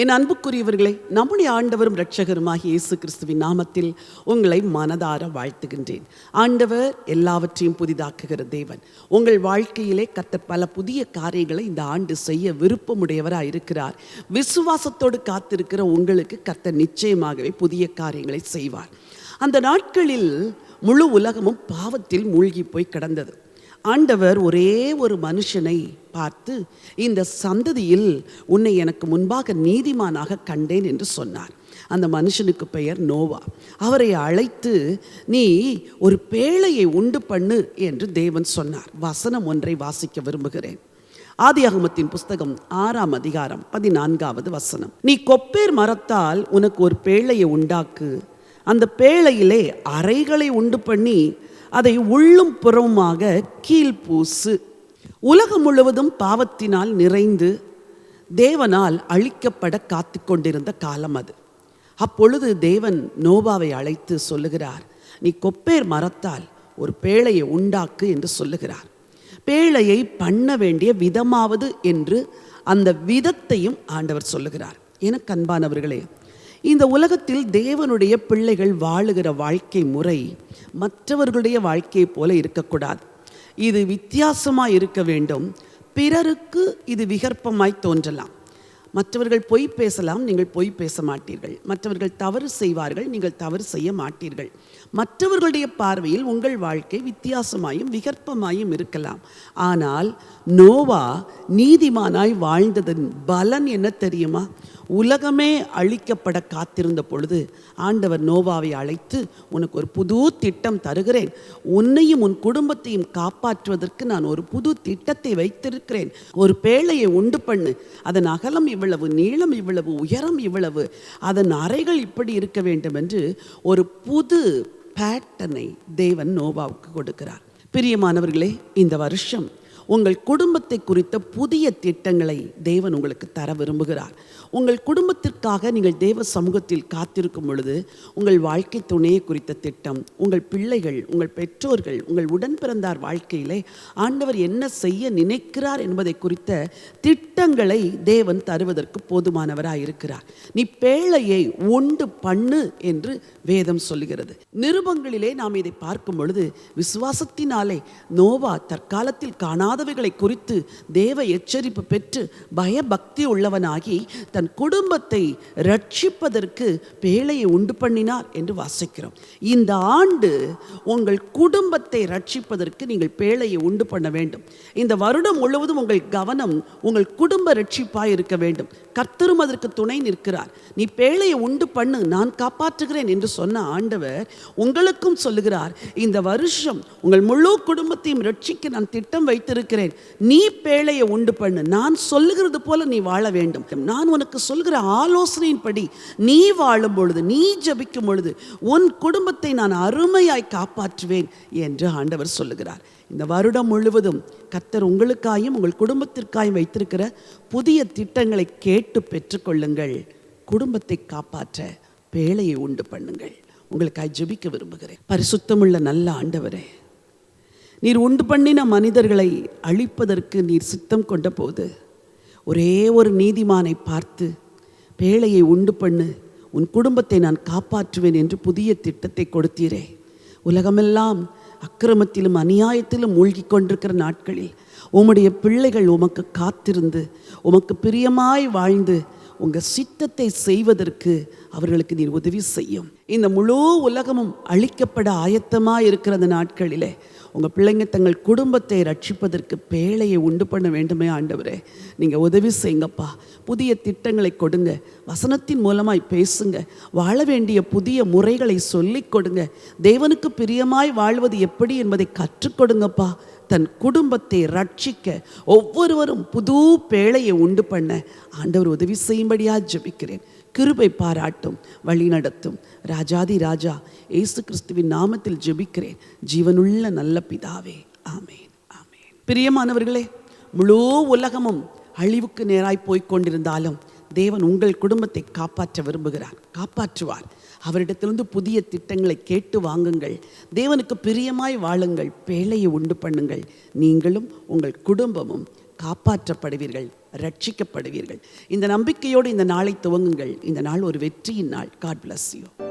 என் அன்புக்குரியவர்களே நம்முடைய ஆண்டவரும் இரட்சகருமாகிய இயேசு கிறிஸ்துவின் நாமத்தில் உங்களை மனதார வாழ்த்துகின்றேன். ஆண்டவர் எல்லாவற்றையும் புதிதாக்குகிற தேவன். உங்கள் வாழ்க்கையிலே கத்த பல புதிய காரியங்களை இந்த ஆண்டு செய்ய விருப்பமுடையவராக இருக்கிறார். விசுவாசத்தோடு காத்திருக்கிற உங்களுக்கு கத்த நிச்சயமாகவே புதிய காரியங்களை செய்வார். அந்த நாட்களில் முழு உலகமும் பாவத்தில் மூழ்கி போய் கிடந்தது. ஆண்டவர் ஒரே ஒரு மனுஷனை பார்த்து இந்த சந்ததியில் உன்னை எனக்கு முன்பாக நீதிமானாக கண்டேன் என்று சொன்னார். அந்த மனுஷனுக்கு பெயர் நோவா. அவரை அழைத்து நீ ஒரு பேழையை உண்டு பண்ணு என்று தேவன் சொன்னார். வசனம் ஒன்றை வாசிக்க விரும்புகிறேன். ஆதியாகமத்தின் புஸ்தகம் ஆறாம் அதிகாரம் பதினான்காவது வசனம். நீ கொப்பேர் மரத்தால் உனக்கு ஒரு பேழையை உண்டாக்கு. அந்த பேழையிலே அறைகளை உண்டு பண்ணி அதை உள்ளும் புறமுமாக கீழ்பூசு உலகம் முழுவதும் பாவத்தினால் நிறைந்து தேவனால் அழிக்கப்பட காத்து கொண்டிருந்த காலம் அது. அப்பொழுது தேவன் நோபாவை அழைத்து சொல்லுகிறார் நீ கொப்பேர் மரத்தால் ஒரு பேழையை உண்டாக்கு என்று சொல்லுகிறார். பேழையை பண்ண வேண்டிய விதமாவது என்று அந்த விதத்தையும் ஆண்டவர் சொல்லுகிறார். எனக்கு அன்பானவர்களே இந்த உலகத்தில் தேவனுடைய பிள்ளைகள் வாழுகிற வாழ்க்கை முறை மற்றவர்களுடைய வாழ்க்கையை போல இருக்கக்கூடாது. இது வித்தியாசமாய் இருக்க வேண்டும். பிறருக்கு இது விகற்பமாய் தோன்றலாம். மற்றவர்கள் பொய் பேசலாம் நீங்கள் பொய் பேச மாட்டீர்கள். மற்றவர்கள் தவறு செய்வார்கள் நீங்கள் தவறு செய்ய மாட்டீர்கள். மற்றவர்களுடைய பார்வையில் உங்கள் வாழ்க்கை வித்தியாசமாயும் விகற்பமாயும் இருக்கலாம். ஆனால் நோவா நீதிமானாய் வாழ்ந்ததன் பலன் என்ன தெரியுமா? உலகமே அழிக்கப்பட காத்திருந்த பொழுது ஆண்டவர் நோவாவை அழைத்து உனக்கு ஒரு புது திட்டம் தருகிறேன். உன்னையும் உன் குடும்பத்தையும் காப்பாற்றுவதற்கு நான் ஒரு புது திட்டத்தை வைத்திருக்கிறேன். ஒரு பேழையை உண்டு பண்ணு. அதன் அகலம் இவ்வளவு நீளம் இவ்வளவு உயரம் இவ்வளவு. அதன் அறைகள் இப்படி இருக்க வேண்டும் என்று ஒரு புது பேட்டனை தேவன் நோவாவுக்கு கொடுக்கிறார். பிரியமானவர்களே இந்த வருஷம் உங்கள் குடும்பத்தை குறித்த புதிய திட்டங்களை தேவன் உங்களுக்கு தர விரும்புகிறார். உங்கள் குடும்பத்திற்காக நீங்கள் தேவ சமூகத்தில் காத்திருக்கும் பொழுது உங்கள் வாழ்க்கை துணையை குறித்த திட்டம் உங்கள் பிள்ளைகள் உங்கள் பெற்றோர்கள் உங்கள் உடன் பிறந்தார் வாழ்க்கையிலே ஆண்டவர் என்ன செய்ய நினைக்கிறார் என்பதை குறித்த திட்டங்களை தேவன் தருவதற்கு போதுமானவராக இருக்கிறார். நீ பேழையை உண்டு பண்ணு என்று வேதம் சொல்லுகிறது. நிருபங்களிலே நாம் இதை பார்க்கும் பொழுது விசுவாசத்தினாலே நோவா தற்காலத்தில் காணாதவைகளை குறித்து தேவ எச்சரிப்பு பெற்று பயபக்தி உள்ளவனாகி தன் குடும்பத்தை ரட்சிப்பதற்கு பேழையை உண்டு பண்ணினார் என்று வாசிக்கிறோம். இந்த ஆண்டு உங்கள் குடும்பத்தை ரட்சிப்பதற்கு நீங்கள் பேழையை உண்டு பண்ண வேண்டும். இந்த வருடம் முழுவதும் உங்கள் கவனம் உங்கள் குடும்ப ரட்சிப்பாய் இருக்க வேண்டும். கர்த்தரும் அதற்கு துணை நிற்கிறார். நீ பேழையை உண்டு பண்ணு நான் காப்பாற்றுகிறேன் என்று சொன்ன ஆண்டவர் உங்களுக்கும் சொல்லுகிறார். இந்த வருஷம் உங்கள் முழு குடும்பத்தையும் ரட்சிக்க நான் திட்டம் வைத்திருக்கிறேன். நீ பேழையை உண்டு பண்ணு. நான் சொல்லுகிறது போல நீ வாழ வேண்டும். நான் உனக்கு சொல்கிற ஆலோசனையின்படி நீ வாழும் பொழுது நீ ஜபிக்கும் பொழுது உன் குடும்பத்தை நான் அருமையாய் காப்பாற்றுவேன் என்று ஆண்டவர் சொல்லுகிறார். இந்த வருடம் முழுவதும் கத்தர் உங்களுக்காயும் உங்கள் குடும்பத்திற்காயும் வைத்திருக்கிற புதிய திட்டங்களை கேட்டு பெற்றுக்கொள்ளுங்கள். குடும்பத்தை காப்பாற்ற பேழையை உண்டு பண்ணுங்கள். உங்களுக்காய் ஜெபிக்க விரும்புகிறேன். பரிசுத்தமுள்ள நல்ல ஆண்டவரே நீர் உண்டு பண்ணின மனிதர்களை அழிப்பதற்கு நீர் சித்தம் கொண்ட போது ஒரே ஒரு நீதிமானை பார்த்து பேழையை உண்டு பண்ணு உன் குடும்பத்தை நான் காப்பாற்றுவேன் என்று புதிய திட்டத்தை கொடுத்தீரே. உலகமெல்லாம் அக்கிரமத்திலும் அநியாயத்திலும் மூழ்கி கொண்டிருக்கிற நாட்களில் உம்முடைய பிள்ளைகள் உமக்கு காத்திருந்து உமக்கு பிரியமாய் வாழ்ந்து உங்கள் சித்தத்தை செய்வதற்கு அவர்களுக்கு நீர் உதவி செய்யும். இந்த முழு உலகமும் அழிக்கப்பட ஆயத்தமாக இருக்கிற அந்த நாட்களிலே உங்கள் பிள்ளைங்க தங்கள் குடும்பத்தை ரட்சிப்பதற்கு பேழையை உண்டு பண்ண வேண்டுமே ஆண்டவரே. நீங்கள் உதவி செய்யுங்கப்பா. புதிய திட்டங்களை கொடுங்க. வசனத்தின் மூலமாய் பேசுங்க. வாழ வேண்டிய புதிய முறைகளை சொல்லிக் கொடுங்க. தேவனுக்கு பிரியமாய் வாழ்வது எப்படி என்பதை கற்றுக் கொடுங்கப்பா. தன் குடும்பத்தை ரட்சிக்க ஒவ்வொருவரும் புது பேழையை உண்டு பண்ண ஆண்டவர் உதவி செய்யும்படியாக ஜெபிக்கிறேன். கிருபை பாராட்டும் வழி நடத்தும். ராஜாதி ராஜா இயேசு கிறிஸ்துவின் நாமத்தில் ஜெபிக்கிறேன். ஜீவனுள்ள நல்ல பிதாவே ஆமேன் ஆமேன். பிரியமானவர்களே முழு உலகமும் அழிவுக்கு நேராய் போய்க் கொண்டிருந்தாலும் தேவன் உங்கள் குடும்பத்தை காப்பாற்ற விரும்புகிறார் காப்பாற்றுவார். அவரிடத்திலிருந்து புதிய திட்டங்களை கேட்டு வாங்குங்கள். தேவனுக்கு பிரியமாய் வாழுங்கள். பேழையை உண்டு பண்ணுங்கள். நீங்களும் உங்கள் குடும்பமும் காப்பாற்றப்படுவீர்கள். ரட்சிக்கப்படுவீர்கள் இந்த நம்பிக்கையோடு இந்த நாளை துவங்குங்கள். இந்த நாள் ஒரு வெற்றியின் நாள். God bless you